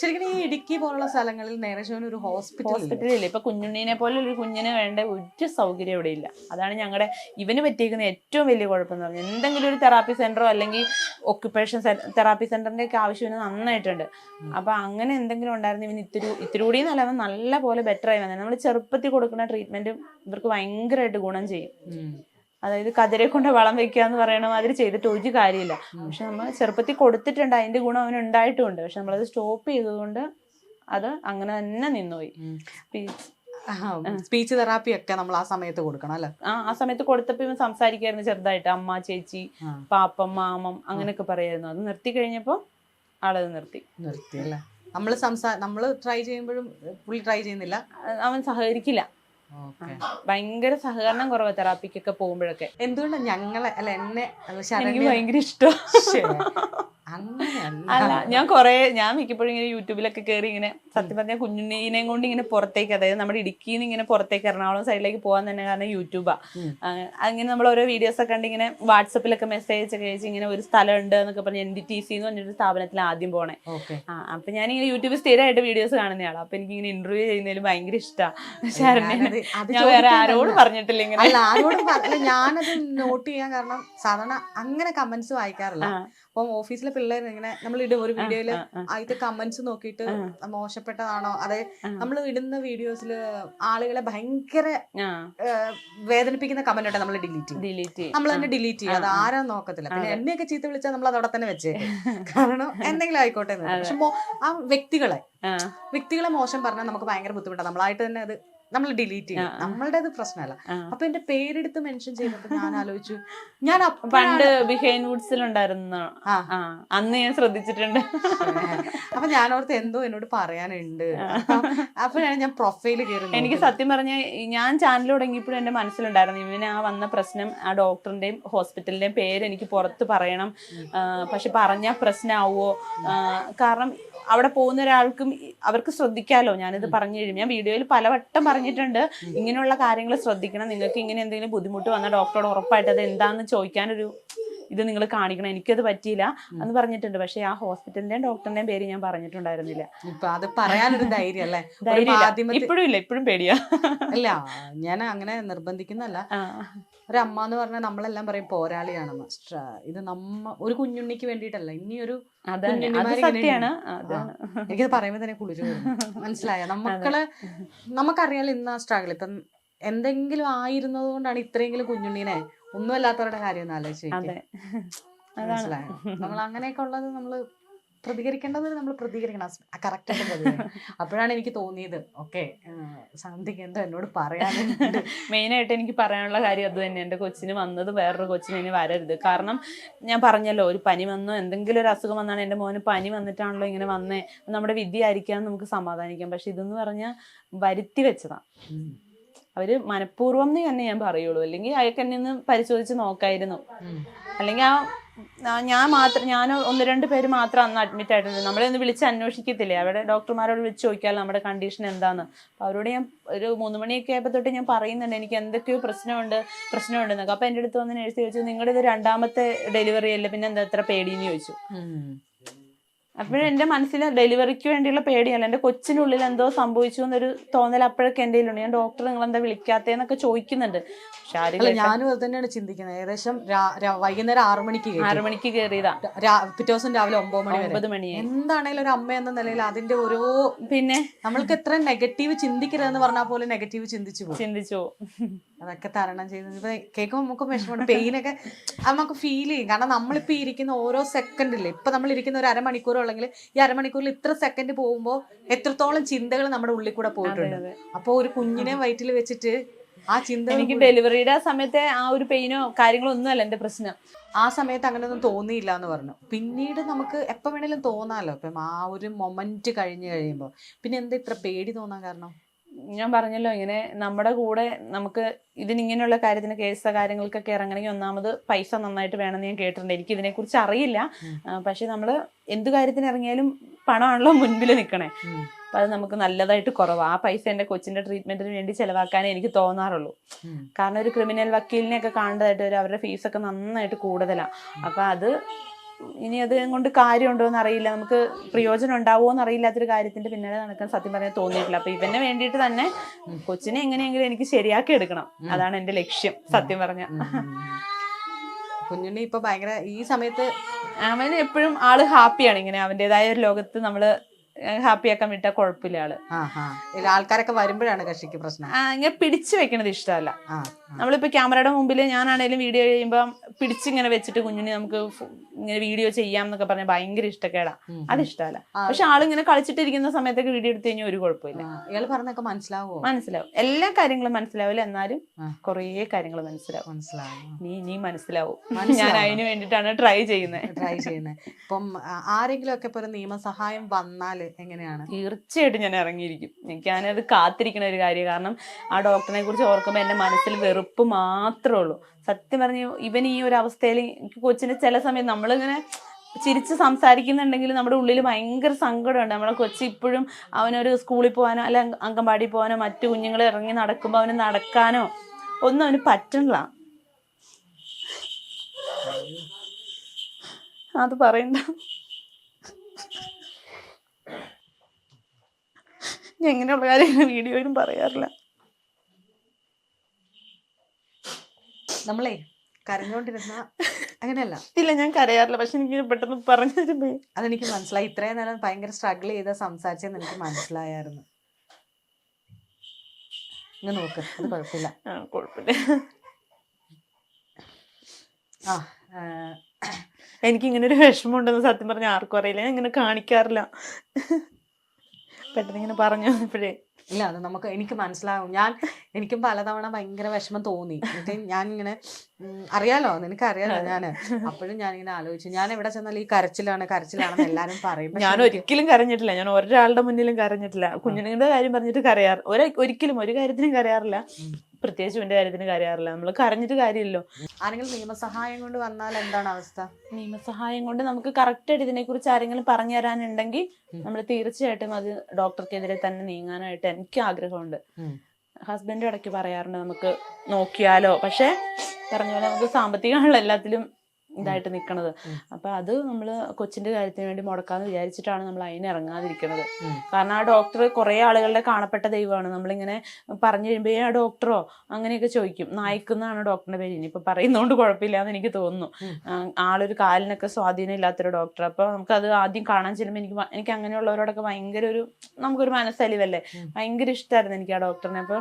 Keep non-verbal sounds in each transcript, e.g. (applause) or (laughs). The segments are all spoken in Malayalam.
ശരിക്കും ഈ ഇടുക്കി പോലുള്ള സ്ഥലങ്ങളിൽ നേരെ ഒരു ഹോസ്പിറ്റൽ ഹോസ്പിറ്റലിൽ ഇപ്പൊ കുഞ്ഞുണ്ണീനെ പോലെ ഒരു കുഞ്ഞിന് വേണ്ട ഒരു സൗകര്യം ഇവിടെ ഇല്ല. അതാണ് ഞങ്ങളുടെ ഇവന് പറ്റിയിരിക്കുന്ന ഏറ്റവും വലിയ കുഴപ്പം എന്ന് പറഞ്ഞാൽ എന്തെങ്കിലും ഒരു തെറാപ്പി സെന്ററോ അല്ലെങ്കിൽ ഒക്യുപ്പേഷൻ തെറാപ്പി സെന്ററിന്റെ ഒക്കെ ആവശ്യം ഇവന് നന്നായിട്ടുണ്ട്. അപ്പൊ അങ്ങനെ എന്തെങ്കിലും ഉണ്ടായിരുന്നു ഇവന് ഇത്തിരി ഇത്തിരി കൂടി നല്ല നല്ല പോലെ ബെറ്റർ ആയി വന്നത് നമ്മൾ ചെറുപ്പത്തിൽ കൊടുക്കുന്ന ട്രീറ്റ്മെന്റും ഇവർക്ക് ഭയങ്കരമായിട്ട് ഗുണം ചെയ്യും. അതായത് കതിരെ കൊണ്ട് വളം വെക്കുക എന്ന് പറയണ മാതിരി ചെയ്തിട്ട് ഒരു കാര്യമില്ല. പക്ഷെ നമ്മൾ ചെറുപ്പത്തിൽ കൊടുത്തിട്ടുണ്ട്. അതിന്റെ ഗുണം അവന് ഉണ്ടായിട്ടുമുണ്ട് പക്ഷെ നമ്മളത് സ്റ്റോപ്പ് ചെയ്തതുകൊണ്ട് അത് അങ്ങനെ തന്നെ നിന്നുപോയി. സ്പീച്ച് തെറാപ്പി ഒക്കെ നമ്മൾ ആ സമയത്ത് കൊടുക്കണം അല്ലെ? ആ ആ സമയത്ത് കൊടുത്തപ്പോ ഇവൻ സംസാരിക്കായിരുന്നു ചെറുതായിട്ട്. അമ്മ ചേച്ചി പാപ്പം മാമം അങ്ങനെയൊക്കെ പറയായിരുന്നു. അത് നിർത്തി കഴിഞ്ഞപ്പോ ആളത് നിർത്തി. നിർത്തി അല്ലേ? നമ്മൾ സംസാ നമ്മൾ ട്രൈ ചെയ്യുമ്പോഴും പുള്ളി ട്രൈ ചെയ്യുന്നില്ല. അവൻ സഹകരിക്കില്ല. ഭയങ്കര സഹകരണം കുറവ് തെറാപ്പിക്കൊക്കെ പോകുമ്പോഴൊക്കെ. എന്തുകൊണ്ടാണ് ഞങ്ങളെ അല്ല എന്നെ എനിക്ക് ഭയങ്കര ഇഷ്ടം അല്ല ഞാൻ കൊറേ ഞാൻ മിക്കപ്പോഴും ഇങ്ങനെ യൂട്യൂബിലൊക്കെ കയറി ഇങ്ങനെ സത്യം പറഞ്ഞാൽ കുഞ്ഞുണ്ണീനെയും കൊണ്ട് ഇങ്ങനെ പുറത്തേക്ക് അതായത് നമ്മുടെ ഇടുക്കിയിൽ നിന്ന് ഇങ്ങനെ പുറത്തേക്ക് എറണാകുളം സൈഡിലേക്ക് പോകാൻ തന്നെ കാരണം യൂട്യൂബാ. അങ്ങനെ നമ്മൾ ഓരോ വീഡിയോസ് ഒക്കെ കണ്ട് ഇങ്ങനെ വാട്സപ്പിലൊക്കെ മെസ്സേജ് ഒക്കെ അയച്ച് ഇങ്ങനെ ഒരു സ്ഥലമുണ്ട് എന്നൊക്കെ പറഞ്ഞ് എൻ ഡി ടി സി എന്ന് പറഞ്ഞൊരു സ്ഥാപനത്തിൽ ആദ്യം പോണേ. ആ അപ്പൊ ഞാനിങ്ങനെ യൂട്യൂബിൽ സ്ഥിരമായിട്ട് വീഡിയോസ് കാണുന്നയാളാ. അപ്പൊ എനിക്ക് ഇങ്ങനെ ഇന്റർവ്യൂ ചെയ്യുന്നതിൽ ഭയങ്കര ഇഷ്ടമാണ് ഞാൻ വേറെ ആരോടും പറഞ്ഞിട്ടില്ല ഇങ്ങനെ. ആരോടും ഞാനത് നോട്ട് ചെയ്യാൻ കാരണം സാധാരണ അങ്ങനെ കമന്റ്സ് വായിക്കാറില്ല. അപ്പം ഓഫീസിലെ പിള്ളേർ ഇങ്ങനെ നമ്മൾ ഇടും ഒരു വീഡിയോയിൽ. ആദ്യത്തെ കമന്റ്സ് നോക്കിയിട്ട് മോശപ്പെട്ടതാണോ? അതെ നമ്മൾ ഇടുന്ന വീഡിയോസിൽ ആളുകളെ ഭയങ്കര വേദനിപ്പിക്കുന്ന കമന്റ് ഉണ്ട് നമ്മൾ ഡിലീറ്റ് ചെയ്യും. ഡിലീറ്റ് നമ്മൾ തന്നെ ഡിലീറ്റ് ചെയ്യും. അത് ആരാ നോക്കത്തില്ല. പിന്നെ എന്നെയൊക്കെ ചീത്ത വിളിച്ചാൽ നമ്മൾ അതവിടെ തന്നെ വെച്ചേ കാരണം (laughs) എന്തെങ്കിലും ആയിക്കോട്ടെ. പക്ഷെ ആ വ്യക്തികളെ വ്യക്തികളെ മോശം പറഞ്ഞാൽ നമുക്ക് ഭയങ്കര ബുദ്ധിമുട്ടാണ് നമ്മളായിട്ട് തന്നെ അത് നമ്മൾ ഡിലീറ്റ് ചെയ്യും. നമ്മളുടെ അത് പ്രശ്നമല്ല. അപ്പൊ എന്റെ പേരെടുത്ത് മെൻഷൻ ചെയ്തപ്പോ ഞാൻ ആലോചിച്ചു ഞാൻ പണ്ട് ബിഹൈൻ വുഡ്സിൽ ഉണ്ടായിരുന്ന ആ. ആ അന്ന് ഞാൻ ശ്രദ്ധിച്ചിട്ടുണ്ട്. (laughs) അപ്പൊ ഞാൻ ഓർത്ത് എന്തോ എന്നോട് പറയാനുണ്ട്. അപ്പൊ ഞാൻ പ്രൊഫൈൽ കയറി എനിക്ക് സത്യം പറഞ്ഞ ഞാൻ ചാനൽ തുടങ്ങിയപ്പോഴും എന്റെ മനസ്സിലുണ്ടായിരുന്നു. ഇവന് ആ വന്ന പ്രശ്നം ആ ഡോക്ടറിന്റെയും ഹോസ്പിറ്റലിന്റെയും പേര് എനിക്ക് പുറത്ത് പറയണം. പക്ഷെ പറഞ്ഞാൽ പ്രശ്നമാവോ കാരണം അവിടെ പോകുന്ന ഒരാൾക്കും അവർക്ക് ശ്രദ്ധിക്കാലോ? ഞാനിത് പറഞ്ഞു കഴിയും ഞാൻ വീഡിയോയിൽ പലവട്ടം പറഞ്ഞിട്ടുണ്ട്. ഇങ്ങനെയുള്ള കാര്യങ്ങൾ ശ്രദ്ധിക്കണം. നിങ്ങൾക്ക് ഇങ്ങനെ എന്തെങ്കിലും ബുദ്ധിമുട്ട് വന്നാൽ ഡോക്ടറോട് ഉറപ്പായിട്ട് അത് എന്താണെന്ന് ചോദിക്കാനൊരു ഇത് നിങ്ങൾ കാണിക്കണം. എനിക്കത് പറ്റിയില്ല എന്ന് പറഞ്ഞിട്ടുണ്ട്. പക്ഷെ ആ ഹോസ്പിറ്റലിന്റെയും ഡോക്ടറിന്റെയും പേര് ഞാൻ പറഞ്ഞിട്ടുണ്ടായിരുന്നില്ല. ഇപ്പൊ അത് പറയാനൊരു ധൈര്യം അല്ലേ? ഇപ്പോഴും ഇല്ല. ഇപ്പോഴും പേടിയാ. അല്ല ഞാൻ അങ്ങനെ നിർബന്ധിക്കുന്നല്ല ആ. ഒരു അമ്മ എന്ന് പറഞ്ഞാൽ നമ്മളെല്ലാം പറയും പോരാളിയാണെന്ന്. ഇത് നമ്മ ഒരു കുഞ്ഞുണ്ണിക്ക് വേണ്ടിയിട്ടല്ല ഇനി ഒരു അതന്നെ അത് കുഞ്ഞുണ്ണിമാര് സത്യാണ്. ഇങ്ങനെ അതാണ്. എനിക്കത് പറയുമ്പോ തന്നെ കുളിച്ചു മനസ്സിലായ? നമുക്കൾ നമുക്കറിയാലോ ഇന്ന് ആ സ്ട്രഗിൾ ഇപ്പം എന്തെങ്കിലും ആയിരുന്നത് കൊണ്ടാണ് ഇത്രയെങ്കിലും കുഞ്ഞുണ്ണീനെ ഒന്നുമല്ലാത്തവരുടെ കാര്യം ഒന്ന് ആലോചിച്ച് മനസ്സിലായോ? നമ്മൾ അങ്ങനെയൊക്കെ ഉള്ളത് നമ്മൾ പ്രതികരിക്കേണ്ടത് നമ്മൾ പ്രതികരിക്കണം. കറക്റ്റ് ആയിട്ട് പ്രതികരിക്കണം അപ്പോഴാണ് എനിക്ക് തോന്നിയത്. ഓക്കെ ശാന്തിക്ക് എന്തോ എന്നോട് പറയാനുണ്ട്. (laughs) മെയിനായിട്ട് എനിക്ക് പറയാനുള്ള കാര്യം അത് തന്നെ. എന്റെ കൊച്ചിന് വന്നത് വേറൊരു കൊച്ചിന് ഇനി വരരുത്. കാരണം ഞാൻ പറഞ്ഞല്ലോ ഒരു പനി വന്നോ എന്തെങ്കിലും ഒരു അസുഖം വന്നാണ് എന്റെ മോന് പനി വന്നിട്ടാണല്ലോ ഇങ്ങനെ വന്നേ. നമ്മുടെ വിദ്യ ആയിരിക്കാം നമുക്ക് സമാധാനിക്കാം. പക്ഷെ ഇതെന്ന് പറഞ്ഞാൽ വരുത്തി വെച്ചതാണ്. അവർ മനഃപൂർവം തന്നെ ഞാൻ പറയുള്ളൂ. അല്ലെങ്കിൽ അയാൾക്ക് എന്നെ ഒന്ന് പരിശോധിച്ച് നോക്കായിരുന്നു. അല്ലെങ്കിൽ ആ ഞാൻ മാത്രം ഞാൻ ഒന്ന് രണ്ട് പേര് മാത്രം അന്ന് അഡ്മിറ്റ് ആയിട്ടുണ്ട്. നമ്മളെ ഒന്ന് വിളിച്ച് അന്വേഷിക്കത്തില്ലേ? അവിടെ ഡോക്ടർമാരോട് വിളിച്ച് ചോദിക്കാമല്ലോ നമ്മുടെ കണ്ടീഷൻ എന്താന്ന്. അപ്പൊ അവരോട് ഞാൻ ഒരു മൂന്ന് മണിയൊക്കെ ആയപ്പോൾ തൊട്ട് ഞാൻ പറയുന്നുണ്ട് എനിക്ക് എന്തൊക്കെയോ പ്രശ്നമുണ്ട് പ്രശ്നമുണ്ട് അപ്പൊ എന്റെ അടുത്ത് വന്ന് നേഴ്സ് ചോദിച്ചു നിങ്ങളുടെ ഇത് രണ്ടാമത്തെ ഡെലിവറി അല്ലേ? പിന്നെ എന്താ എത്ര പേടിയെന്ന് ചോദിച്ചു. അപ്പോഴും എന്റെ മനസ്സിൽ ഡെലിവറിക്ക് വേണ്ടിയുള്ള പേടിയല്ല എന്റെ കൊച്ചിനുള്ളിൽ എന്തോ സംഭവിച്ചു എന്നൊരു തോന്നൽ അപ്പോഴൊക്കെ എന്റെ കയ്യിലുണ്ട്. ഞാൻ ഡോക്ടർ നിങ്ങൾ എന്താ വിളിക്കാത്തതെന്നൊക്കെ ചോദിക്കുന്നുണ്ട്. പക്ഷെ ആരും ഞാനും അത് തന്നെയാണ് ചിന്തിക്കുന്നത്. ഏകദേശം വൈകുന്നേരം ആറു മണിക്ക്. ആറു മണിക്ക് കയറിയതാ പിറ്റേ ദിവസം രാവിലെ ഒമ്പത് മണി ഒമ്പത് മണി എന്താണേലും ഒരു അമ്മ എന്ന നിലയിൽ അതിന്റെ ഓരോ പിന്നെ? നമ്മൾക്ക് എത്ര നെഗറ്റീവ് ചിന്തിക്കരുതെന്ന് പറഞ്ഞാൽ പോലും നെഗറ്റീവ് ചിന്തിച്ചു ചിന്തിച്ചു അതൊക്കെ തരണം ചെയ്ത് ഇപ്പൊ കേൾക്കുമ്പോൾ നമുക്ക് വിഷമമുണ്ട്. പെയിനൊക്കെ അത് നമുക്ക് ഫീൽ ചെയ്യും. കാരണം നമ്മളിപ്പോ ഇരിക്കുന്ന ഓരോ സെക്കൻഡില്ലേ ഇപ്പൊ നമ്മൾ ഇരിക്കുന്ന ഒരു അരമണിക്കൂർ ഉള്ളെങ്കിൽ ഈ അരമണിക്കൂറിൽ ഇത്ര സെക്കൻഡ് പോകുമ്പോൾ എത്രത്തോളം ചിന്തകൾ നമ്മുടെ ഉള്ളിൽ കൂടെ പോയിട്ടുണ്ട്. അപ്പൊ ഒരു കുഞ്ഞിനെ വയറ്റിൽ വെച്ചിട്ട് ആ ചിന്ത എനിക്ക് ഡെലിവറിയുടെ ആ സമയത്തെ ആ ഒരു പെയിനോ കാര്യങ്ങളോ ഒന്നുമല്ല എന്റെ പ്രശ്നം. ആ സമയത്ത് അങ്ങനെയൊന്നും തോന്നിയില്ല എന്ന് പറഞ്ഞു. പിന്നീട് നമുക്ക് എപ്പോൾ വേണേലും തോന്നാലോ? ഇപ്പം ആ ഒരു മൊമെന്റ് കഴിഞ്ഞു കഴിയുമ്പോൾ പിന്നെ എന്താ ഇത്ര പേടി തോന്നാൻ കാരണം? ഞാൻ പറഞ്ഞല്ലോ ഇങ്ങനെ നമ്മുടെ കൂടെ നമുക്ക് ഇതിനിങ്ങനെയുള്ള കാര്യത്തിന് കേസ് കാര്യങ്ങൾക്കൊക്കെ ഇറങ്ങണമെങ്കിൽ ഒന്നാമത് പൈസ നന്നായിട്ട് വേണമെന്ന് ഞാൻ കേട്ടിട്ടുണ്ട്. എനിക്ക് ഇതിനെക്കുറിച്ച് അറിയില്ല. പക്ഷെ നമ്മൾ എന്ത് കാര്യത്തിന് ഇറങ്ങിയാലും പണമാണല്ലോ മുൻപിൽ നിൽക്കണേ. അപ്പം അത് നമുക്ക് നല്ലതായിട്ട് കുറവാണ് ആ പൈസ എന്റെ കൊച്ചിന്റെ ട്രീറ്റ്മെന്റിന് വേണ്ടി ചിലവാക്കാനേ എനിക്ക് തോന്നാറുള്ളൂ. കാരണം ഒരു ക്രിമിനൽ വക്കീലിനെയൊക്കെ കാണേണ്ടതായിട്ട് വരും. അവരുടെ ഫീസൊക്കെ നന്നായിട്ട് കൂടുതലാണ് അപ്പം അത് ഇനി അത് കൊണ്ട് കാര്യമുണ്ടോ എന്ന് അറിയില്ല നമുക്ക് പ്രയോജനം ഉണ്ടാവുമോ എന്ന് അറിയില്ലാത്തൊരു കാര്യത്തിന്റെ പിന്നാലെ നടക്കാൻ സത്യം പറയാൻ തോന്നിയിട്ടില്ല. അപ്പൊ ഇവനെ വേണ്ടിയിട്ട് തന്നെ കൊച്ചിനെ എങ്ങനെയെങ്കിലും എനിക്ക് ശരിയാക്കി എടുക്കണം. അതാണ് എന്റെ ലക്ഷ്യം സത്യം പറഞ്ഞ. കുഞ്ഞുണ്ണി ഇപ്പൊ ഭയങ്കര ഈ സമയത്ത് അവൻ എപ്പോഴും ആൾ ഹാപ്പിയാണ് ഇങ്ങനെ അവന്റേതായ ഒരു ലോകത്ത് നമ്മൾ ഹാപ്പി ആക്കാൻ വിട്ടാൽ കുഴപ്പമില്ല ആൾ. ആൾക്കാരൊക്കെ വരുമ്പോഴാണ് കക്ഷിക്ക് പ്രശ്നം. ഇങ്ങനെ പിടിച്ചു വെക്കണത് ഇഷ്ടമല്ല. നമ്മളിപ്പോ ക്യാമറയുടെ മുമ്പിൽ ഞാനാണേലും വീഡിയോ ചെയ്യുമ്പോൾ പിടിച്ചിങ്ങനെ വെച്ചിട്ട് കുഞ്ഞിനെ നമുക്ക് ഇങ്ങനെ വീഡിയോ ചെയ്യാം എന്നൊക്കെ പറഞ്ഞ ഭയങ്കര ഇഷ്ടക്കേടാ. അത് ഇഷ്ടമല്ല. പക്ഷെ ആളിങ്ങനെ കളിച്ചിട്ടിരിക്കുന്ന സമയത്തൊക്കെ വീഡിയോ എടുത്തു കഴിഞ്ഞാൽ ഒരു കുഴപ്പമില്ല. ഇയാൾ പറഞ്ഞൊക്കെ മനസ്സിലാവോ? മനസ്സിലാവും. എല്ലാ കാര്യങ്ങളും മനസ്സിലാവില്ല. എന്നാലും കൊറേ കാര്യങ്ങൾ മനസ്സിലാവും. മനസ്സിലാവും. നീ നീ മനസ്സിലാവും. ഞാൻ അതിന് വേണ്ടിട്ടാണ് ട്രൈ ചെയ്യുന്നത് ട്രൈ (laughs) ചെയ്യുന്നത് ഇപ്പം ആരെങ്കിലും ഒക്കെ ഇപ്പൊ ഒരു നിയമസഹായം വന്നാൽ എങ്ങനെയാണ്? തീർച്ചയായിട്ടും ഞാൻ ഇറങ്ങിയിരിക്കും. എനിക്ക് ഞാനത് കാത്തിരിക്കുന്ന ഒരു കാര്യം. കാരണം ആ ഡോക്ടറിനെ കുറിച്ച് ഓർക്കുമ്പോൾ എന്റെ മനസ്സിൽ വെറുപ്പ് മാത്രമേ ഉള്ളൂ. സത്യം പറഞ്ഞു ഇവൻ ഈ ഒരു അവസ്ഥയിൽ എനിക്ക് കൊച്ചിന് ചില സമയം നമ്മളിങ്ങനെ ചിരിച്ച് സംസാരിക്കുന്നുണ്ടെങ്കിൽ നമ്മുടെ ഉള്ളിൽ ഭയങ്കര സങ്കടമുണ്ട്. നമ്മളെ കൊച്ചി ഇപ്പോഴും അവനൊരു സ്കൂളിൽ പോകാനോ അല്ല അംഗൻവാടി പോകാനോ മറ്റു കുഞ്ഞുങ്ങൾ ഇറങ്ങി നടക്കുമ്പോൾ അവന് നടക്കാനോ ഒന്നും അവന് പറ്റണില്ല. അത് പറയണ്ട. ഞാൻ എങ്ങനെയുള്ള കാര്യങ്ങൾ വീഡിയോയിലും പറയാറില്ല. നമ്മളെ കരഞ്ഞോണ്ടിരുന്ന അങ്ങനെയല്ല. ഇല്ല ഞാൻ കരയാറില്ല. പക്ഷെ എനിക്ക് പെട്ടെന്ന് പറഞ്ഞു അതെനിക്ക് മനസ്സിലായി. ഇത്രയും നേരം ഭയങ്കര സ്ട്രഗിൾ ചെയ്ത സംസാരിച്ചെന്ന് എനിക്ക് മനസ്സിലായായിരുന്നു. നോക്ക് അത് കുഴപ്പമില്ല. ആ കുഴപ്പമില്ല. ആ ആ, എനിക്ക് ഇങ്ങനെ ഒരു വിഷമം ഉണ്ടെന്ന് സത്യം പറഞ്ഞ ആർക്കും അറിയില്ല. ഞാൻ ഇങ്ങനെ കാണിക്കാറില്ല. പെട്ടെന്ന് ഇങ്ങനെ പറഞ്ഞു ഇപ്പോഴേ ഇല്ല അത് നമുക്ക് എനിക്ക് മനസ്സിലാവും. ഞാൻ എനിക്കും പലതവണ ഭയങ്കര വിഷമം തോന്നി. എന്നിട്ട് ഞാൻ ഇങ്ങനെ അറിയാലോ? നിനക്ക് അറിയാലോ ഞാൻ? അപ്പോഴും ഞാൻ ഇങ്ങനെ ആലോചിച്ചു. ഞാൻ എവിടെ ചെന്നാലും ഈ കരച്ചിലാണ് കരച്ചിലാണെന്ന് എല്ലാരും പറയും. ഞാൻ ഒരിക്കലും കരഞ്ഞിട്ടില്ല. ഞാൻ ഒരാളുടെ മുന്നിലും കരഞ്ഞിട്ടില്ല. കുഞ്ഞുങ്ങളുടെ കാര്യം പറഞ്ഞിട്ട് കരയാറ്. ഒരു ഒരിക്കലും ഒരു കാര്യത്തിനും കരയാറില്ല. പ്രത്യേകിച്ച് ഇവന്റെ കാര്യത്തിന് കാര്യമാറില്ല നമ്മൾ കരഞ്ഞിട്ട് കാര്യമില്ലല്ലോ. ആരെങ്കിലും നിയമസഹായം കൊണ്ട് വന്നാൽ എന്താണ് അവസ്ഥ? നിയമസഹായം കൊണ്ട് നമുക്ക് കറക്റ്റ് ആയിട്ട് ഇതിനെക്കുറിച്ച് ആരെങ്കിലും പറഞ്ഞു തരാനുണ്ടെങ്കിൽ നമ്മൾ തീർച്ചയായിട്ടും അത് ഡോക്ടർക്കെതിരെ തന്നെ നീങ്ങാനായിട്ട് എനിക്ക് ആഗ്രഹമുണ്ട്. ഹസ്ബൻഡ് ഇടയ്ക്ക് പറയാറുണ്ട് നമുക്ക് നോക്കിയാലോ. പക്ഷെ പറഞ്ഞ പോലെ നമുക്ക് സാമ്പത്തികമുള്ള എല്ലാത്തിലും ഇതായിട്ട് നിൽക്കണത്. അപ്പൊ അത് നമ്മൾ കൊച്ചിന്റെ കാര്യത്തിന് വേണ്ടി മുടക്കാന്ന് വിചാരിച്ചിട്ടാണ് നമ്മൾ അതിന് ഇറങ്ങാതിരിക്കുന്നത് കാരണം ആ ഡോക്ടർ കുറെ ആളുകളുടെ കാണപ്പെട്ട ദൈവമാണ്. നമ്മളിങ്ങനെ പറഞ്ഞു കഴിയുമ്പോ "ഏ, ആ ഡോക്ടറോ? അങ്ങനെയൊക്കെ ചോദിക്കും. നായിക്കുന്നാണ് ഡോക്ടറിന്റെ പേര്. ഇനിയിപ്പോ പറയുന്നതുകൊണ്ട് കുഴപ്പമില്ല എന്ന് എനിക്ക് തോന്നുന്നു. ആളൊരു കാലിനൊക്കെ സ്വാധീനം ഇല്ലാത്തൊരു ഡോക്ടർ. അപ്പൊ അത് ആദ്യം കാണാൻ ചെല്ലുമ്പോൾ എനിക്ക് എനിക്ക് അങ്ങനെയുള്ളവരോടൊക്കെ ഭയങ്കര ഒരു നമുക്കൊരു മനസ്സലിവല്ലേ. ഭയങ്കര ഇഷ്ടമായിരുന്നു എനിക്ക് ആ ഡോക്ടറിനെ. അപ്പൊ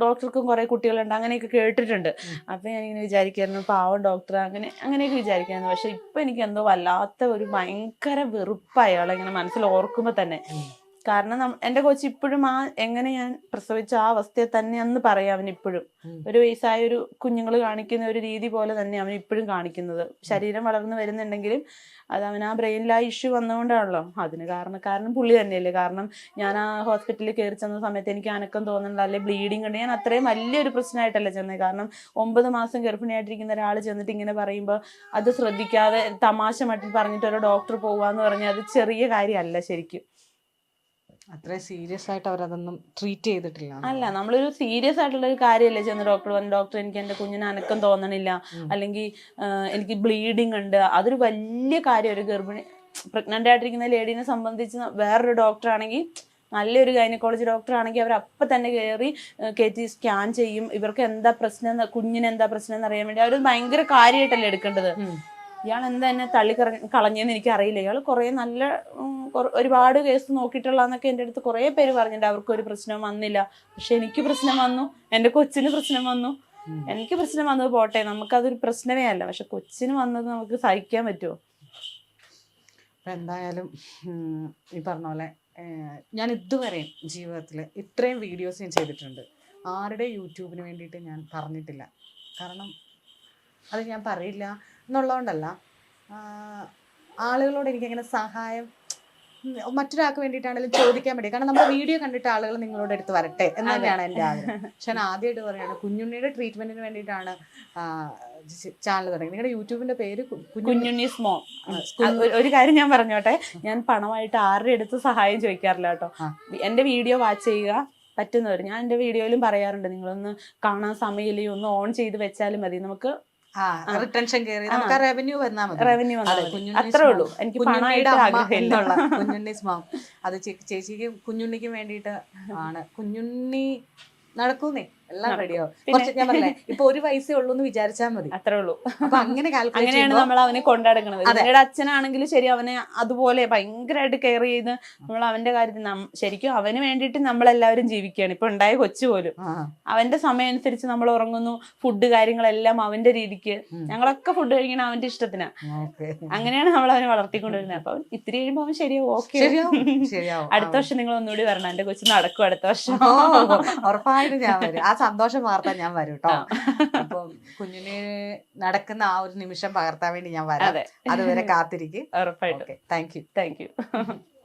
ഡോക്ടർക്കും കുറെ കുട്ടികളുണ്ട്. അങ്ങനെയൊക്കെ കേട്ടിട്ടുണ്ട്. അപ്പൊ ഞാനിങ്ങനെ വിചാരിക്കായിരുന്നു പാവം ഡോക്ടർ അങ്ങനെ അങ്ങനെയൊക്കെ വിചാരിക്കായിരുന്നു പക്ഷെ ഇപ്പൊ എനിക്ക് എന്തോ വല്ലാത്ത ഒരു ഭയങ്കര വെറുപ്പ് അയാളെ ഇങ്ങനെ മനസ്സിൽ ഓർക്കുമ്പോ തന്നെ. കാരണം എന്റെ എന്റെ കൊച്ചു ഇപ്പോഴും ആ എങ്ങനെ ഞാൻ പ്രസവിച്ച ആ അവസ്ഥയെ തന്നെ അന്ന് പറയാം അവൻ ഇപ്പോഴും ഒരു വയസ്സായ ഒരു കുഞ്ഞുങ്ങൾ കാണിക്കുന്ന ഒരു രീതി പോലെ തന്നെ അവൻ ഇപ്പോഴും കാണിക്കുന്നത്. ശരീരം വളർന്നു വരുന്നുണ്ടെങ്കിലും അത് അവൻ ആ ബ്രെയിനിൽ ആ ഇഷ്യൂ വന്നുകൊണ്ടാണല്ലോ അതിന് കാരണം കാരണം പുള്ളി തന്നെയല്ലേ. കാരണം ഞാൻ ആ ഹോസ്പിറ്റലിൽ കയറി ചെന്ന സമയത്ത് എനിക്ക് അനക്കം തോന്നുന്നുണ്ട്. അല്ലെ ബ്ലീഡിങ് ഉണ്ട്. ഞാൻ അത്രയും വലിയൊരു പ്രശ്നമായിട്ടല്ല ചെന്നത് കാരണം ഒമ്പത് മാസം ഗർഭിണിയായിട്ടിരിക്കുന്ന ഒരാൾ ചെന്നിട്ട് ഇങ്ങനെ പറയുമ്പോൾ അത് ശ്രദ്ധിക്കാതെ തമാശ മട്ടിൽ പറഞ്ഞിട്ട് ഒരു ഡോക്ടർ പോവാന്ന് പറഞ്ഞാൽ അത് ചെറിയ കാര്യമല്ല ശരിക്കും. അത്രയും സീരിയസ് ആയിട്ട് അവരതൊന്നും ട്രീറ്റ് ചെയ്തിട്ടില്ല അല്ല നമ്മളൊരു സീരിയസ് ആയിട്ടുള്ള ഒരു കാര്യമല്ലേ ചെന്ന് ഡോക്ടർ വന്ന് ഡോക്ടർ എനിക്ക് എന്റെ കുഞ്ഞിന് അനക്കം തോന്നണില്ല. അല്ലെങ്കിൽ എനിക്ക് ബ്ലീഡിങ് ഉണ്ട്. അതൊരു വലിയ കാര്യം ഒരു ഗർഭിണി പ്രഗ്നന്റ് ആയിട്ടിരിക്കുന്ന ലേഡീനെ സംബന്ധിച്ച് വേറൊരു ഡോക്ടർ ആണെങ്കിൽ നല്ലൊരു ഗൈനക്കോളജി ഡോക്ടർ ആണെങ്കിൽ അവർ അപ്പം തന്നെ കയറി കയറ്റി സ്കാൻ ചെയ്യും. ഇവർക്ക് എന്താ പ്രശ്നം കുഞ്ഞിന് എന്താ പ്രശ്നം എന്ന് അറിയാൻ വേണ്ടി. അവർ ഭയങ്കര കാര്യമായിട്ടല്ലേ എടുക്കേണ്ടത്. ഇയാൾ എന്താ എന്നെ തള്ളി കളഞ്ഞെന്ന് എനിക്ക് അറിയില്ല ഇയാൾ കുറേ നല്ല ഒരുപാട് കേസ് നോക്കിയിട്ടുള്ളതെന്നൊക്കെ എന്റെ അടുത്ത് കുറേ പേര് പറഞ്ഞിട്ടുണ്ട് അവർക്ക് ഒരു പ്രശ്നം വന്നില്ല. പക്ഷെ എനിക്ക് പ്രശ്നം വന്നു. എന്റെ കൊച്ചിന് പ്രശ്നം വന്നു. എനിക്ക് പ്രശ്നം വന്നത് പോട്ടെ. നമുക്കതൊരു പ്രശ്നമേ അല്ല. പക്ഷെ കൊച്ചിന് വന്നത് നമുക്ക് സഹിക്കാൻ പറ്റുമോ എന്തായാലും ഈ പറഞ്ഞ പോലെ ഞാൻ ഇതുവരെയും ജീവിതത്തിൽ ഇത്രയും വീഡിയോസ് ഞാൻ ചെയ്തിട്ടുണ്ട്. ആരുടെ യൂട്യൂബിന് വേണ്ടിയിട്ട് ഞാൻ പറഞ്ഞിട്ടില്ല. കാരണം അത് ഞാൻ പറയില്ല. എന്നുള്ളതുകൊണ്ടല്ല. ആളുകളോട് എനിക്കങ്ങനെ സഹായം മറ്റൊരാൾക്ക് വേണ്ടിയിട്ടാണെങ്കിലും ചോദിക്കാൻ പറ്റും കാരണം നമ്മുടെ വീഡിയോ കണ്ടിട്ട് ആളുകൾ നിങ്ങളോട് എടുത്ത് വരട്ടെ എന്ന് തന്നെയാണ് എന്റെ ആഗ്രഹം. പക്ഷെ ഞാൻ ആദ്യമായിട്ട് പറയുകയാണ് കുഞ്ഞുണ്ണിയുടെ ട്രീറ്റ്മെന്റിന് വേണ്ടിയിട്ടാണ് ചാനൽ തുടങ്ങി നിങ്ങളുടെ യൂട്യൂബിന്റെ പേര് കുഞ്ഞുണ്ണി കുഞ്ഞുണ്ണി സ്മോ ഒരു കാര്യം ഞാൻ പറഞ്ഞോട്ടെ ഞാൻ പണമായിട്ട് ആരുടെ അടുത്ത് സഹായം ചോദിക്കാറില്ല കേട്ടോ. എന്റെ വീഡിയോ വാച്ച് ചെയ്യുക പറ്റുന്നവർ ഞാൻ എന്റെ വീഡിയോയിലും പറയാറുണ്ട് നിങ്ങളൊന്ന് കാണാൻ സമയമില്ലേ ഒന്ന് ഓൺ ചെയ്ത് വെച്ചാലും മതി. നമുക്ക് റിട്ടൻഷൻ കയറി നമുക്ക് റവന്യൂ വന്നാൽ മതി. റവന്യൂ അത്രേ ഉള്ളൂ. എനിക്ക് പണമായിട്ട് ആഗ്രഹമില്ല. കുഞ്ഞുണ്ണി സ്മാം. അത് ചേച്ചിക്ക് കുഞ്ഞുണ്ണിക്ക് വേണ്ടിയിട്ട് ആണ്. കുഞ്ഞുണ്ണി നടക്കൂന്നേ? എല്ലാം. റെഡിയോ കുറച്ച് ഞാൻ പറഞ്ഞേ ഇപ്പൊ ഒരു വയസ്സേ ഉള്ളൂ എന്ന് വിചാരിച്ചാൽ മതി. അത്രേ ഉള്ളൂ. അപ്പൊ അങ്ങനെ (laughs) അങ്ങനെയാണ് നമ്മൾ അവനെ കൊണ്ടാടുന്നത് അതെ. ഇവരുടെ അച്ഛനാണെങ്കിലും ശരി അവനെ അതുപോലെ ഭയങ്കരമായിട്ട് കെയർ ചെയ്ത് നമ്മൾ അവന്റെ കാര്യത്തിൽ ശരിക്കും അവന് വേണ്ടിയിട്ട് നമ്മളെല്ലാവരും ജീവിക്കുകയാണ്. ഇപ്പൊ ഉണ്ടായ കൊച്ചു പോലും. അവന്റെ സമയം അനുസരിച്ച് നമ്മൾ ഉറങ്ങുന്നു ഫുഡ് കാര്യങ്ങളെല്ലാം അവന്റെ രീതിക്ക്. ഞങ്ങളൊക്കെ ഫുഡ് കഴിക്കണം അവന്റെ ഇഷ്ടത്തിനാ. അങ്ങനെയാണ് നമ്മൾ അവനെ വളർത്തിക്കൊണ്ടിരുന്നത് അപ്പൊ ഇത്തിരി കഴിയുമ്പോൾ അവൻ ശരിയാവും ഓക്കെ (laughs) അടുത്ത വർഷം നിങ്ങൾ ഒന്നുകൂടി വരണം. എന്റെ കൊച്ചു നടക്കും അടുത്ത വർഷം. ഉറപ്പായിട്ടും ഞാൻ വരും. ആ സന്തോഷം പകർത്താൻ ഞാൻ വരും കേട്ടോ അപ്പം കുഞ്ഞിന് നടക്കുന്ന ആ ഒരു നിമിഷം പകർത്താൻ വേണ്ടി ഞാൻ വരാം. അതുവരെ കാത്തിരിക്കും. Thank you thank you